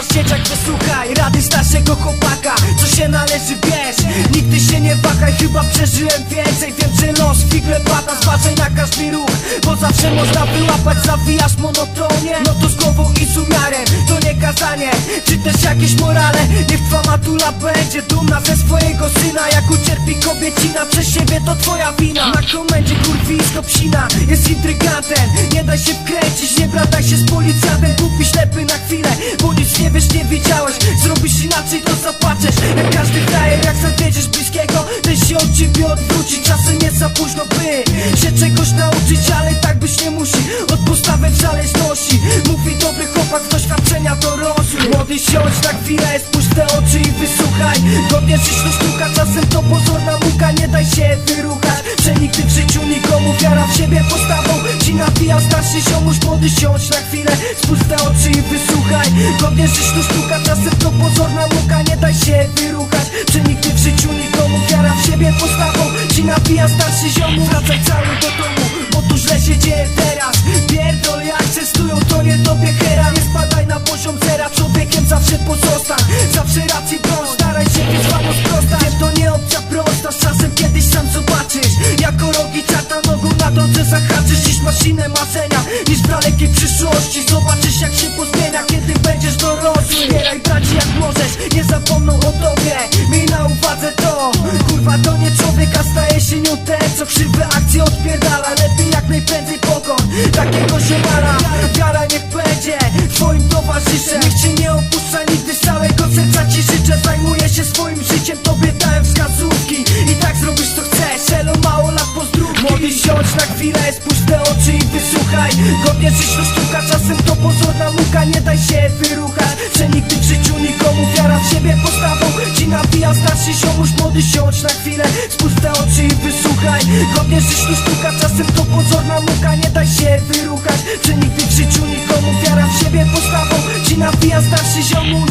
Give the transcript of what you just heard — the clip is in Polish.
jak wysłuchaj Rady starszego chłopaka. Co się należy wiesz? Nigdy się nie wahaj, chyba przeżyłem więcej. Wiem, że los figle pada Zważaj na każdy ruch. Bo zawsze można wyłapać Zawijasz monotonie. No to z głową i z umiarem To nie kazanie. Czy też jakieś morale? Niech twa matula będzie dumna ze swojego syna. Jak ucierpi kobiecina Przez siebie to twoja wina. Na komendzie kurwisko psina Jest intrygantem. Nie daj się wkręcić się z policjantem Kupi ślepy na chwilę Bo nic nie wiesz, nie wiedziałeś Zrobisz inaczej to zapłaczesz Jak każdy frajer Jak zawiedziesz bliskiego Ten się od ciebie odwróci. Czasem jest za późno by Się czegoś nauczyć Ale tak być nie musi. Od postawy w zależności Mówi dobry chłopak Doświadczenia dorosły. Młody siądź na chwilę Spójrz te oczy i wysłuchaj. Godnie żyć to sztuka Czasem to pozorna muka Nie daj się wyruchać. Że nigdy w życiu nikomu Wiara w siebie postawą Napija starszy ziomuś Młody siądź na chwilę. Spójrz te oczy i wysłuchaj. Godnie żyć to sztuka Czasem to pozorna muka. Nie daj się wyruchać. Że nigdy w życiu nikomu Wiara w siebie postawą. Ci napija starszy ziomuś. Wracaj cały do domu Bo tu źle się dzieje teraz. Pierdol jak cestują to nie tobie hera. Nie spadaj na poziom zera. Człowiekiem zawsze pozostań Zawsze rację marzenia Niż w dalekiej przyszłości. Zobaczysz jak się pozmienia Kiedy będziesz dorosły Zbieraj braci jak możesz Nie zapomną o tobie. Miej na uwadze to Kurwa to nie człowiek, a staje się nią ten Co krzywe akcje odpierdala. Lepiej jak najprędzej pokon Takiego się mara Wiara niech będzie Twoim towarzyszem. Niech cię nie opuszcza nigdy z całego serca ci życzę. Zajmuję się swoim życiem Tobie Siądź na chwilę Spójrz w te oczy i wysłuchaj. Godnie żyć to sztuka Czasem to pozorna muka Nie daj się wyruchać. Że nigdy w życiu nikomu Wiara w siebie postawą. Ci napija starszy ziomuś Młody siądź na chwilę. Spójrz w te oczy i wysłuchaj. Godnie żyć to sztuka Czasem to pozorna muka Nie daj się wyruchać. Że nigdy w życiu nikomu Wiara w siebie postawą. Ci napija starszy ziomuś